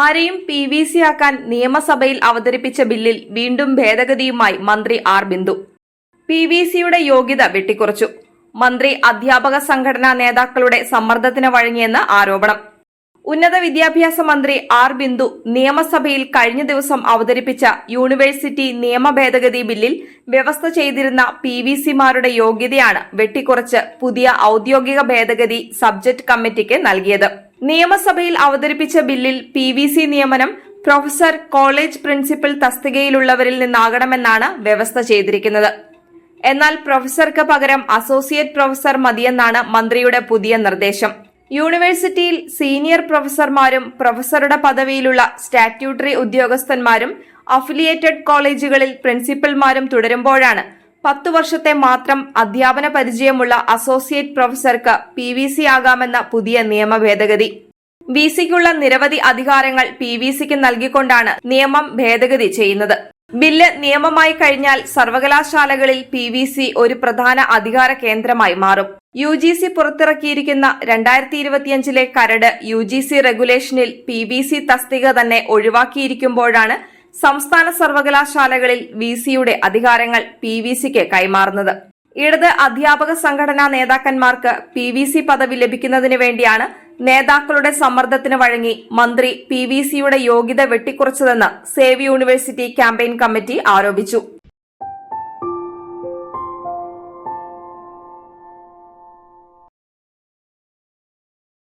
ആരെയും P V C ആക്കാൻ നിയമസഭയിൽ അവതരിപ്പിച്ച ബില്ലിൽ വീണ്ടും ഭേദഗതിയുമായി മന്ത്രി ആർ ബിന്ദു. പി വി സിയുടെ യോഗ്യത വെട്ടിക്കുറച്ചു. മന്ത്രി അധ്യാപക സംഘടനാ നേതാക്കളുടെ സമ്മർദ്ദത്തിന് വഴങ്ങിയെന്ന് ആരോപണം. ഉന്നത വിദ്യാഭ്യാസ മന്ത്രി ആർ ബിന്ദു നിയമസഭയിൽ കഴിഞ്ഞ ദിവസം അവതരിപ്പിച്ച യൂണിവേഴ്സിറ്റി നിയമ ഭേദഗതി ബില്ലിൽ വ്യവസ്ഥ ചെയ്തിരുന്ന പി വി സിമാരുടെ യോഗ്യതയാണ് വെട്ടിക്കുറച്ച് പുതിയ ഔദ്യോഗിക ഭേദഗതി സബ്ജക്ട് കമ്മിറ്റിക്ക് നൽകിയത്. നിയമസഭയിൽ അവതരിപ്പിച്ച ബില്ലിൽ പി വി സി നിയമനം പ്രൊഫസർ കോളേജ് പ്രിൻസിപ്പൽ തസ്തികയിലുള്ളവരിൽ നിന്നാകണമെന്നാണ് വ്യവസ്ഥ ചെയ്തിരിക്കുന്നത്. എന്നാൽ പ്രൊഫസർക്ക് പകരം അസോസിയേറ്റ് പ്രൊഫസർ മതിയെന്നാണ് മന്ത്രിയുടെ പുതിയ നിർദ്ദേശം. യൂണിവേഴ്സിറ്റിയിൽ സീനിയർ പ്രൊഫസർമാരും പ്രൊഫസറുടെ പദവിയിലുള്ള സ്റ്റാറ്റ്യൂട്ടറി ഉദ്യോഗസ്ഥന്മാരും അഫിലിയേറ്റഡ് കോളേജുകളിൽ പ്രിൻസിപ്പൽമാരും തുടരുമ്പോഴാണ് പത്തു വർഷത്തെ മാത്രം അധ്യാപന പരിചയമുള്ള അസോസിയേറ്റ് പ്രൊഫസർക്ക് പി വി സി ആകാമെന്ന പുതിയ നിയമ ഭേദഗതി വി സിക്കുള്ള നിരവധി അധികാരങ്ങൾ പി വി സിക്ക് നൽകിക്കൊണ്ടാണ് നിയമം ഭേദഗതി ചെയ്യുന്നത്. ബില്ല് നിയമമായി കഴിഞ്ഞാൽ സർവകലാശാലകളിൽ പി വി സി ഒരു പ്രധാന അധികാര കേന്ദ്രമായി മാറും. യു ജി സി പുറത്തിറക്കിയിരിക്കുന്ന രണ്ടായിരത്തി ഇരുപത്തിയഞ്ചിലെ കരട് യു ജി സി റെഗുലേഷനിൽ പി വി സി തസ്തിക തന്നെ ഒഴിവാക്കിയിരിക്കുമ്പോഴാണ് സംസ്ഥാന സർവകലാശാലകളിൽ വി സിയുടെ അധികാരങ്ങൾ പി വി സിക്ക് കൈമാറുന്നത്. ഇടത് അധ്യാപക സംഘടനാ നേതാക്കന്മാർക്ക് പി വി സി പദവി ലഭിക്കുന്നതിന് വേണ്ടിയാണ് നേതാക്കളുടെ സമ്മർദ്ദത്തിന് വഴങ്ങി മന്ത്രി പി വി സിയുടെ യോഗ്യത വെട്ടിക്കുറച്ചതെന്ന് സേവ് യൂണിവേഴ്സിറ്റി ക്യാമ്പയിൻ കമ്മിറ്റി ആരോപിച്ചു.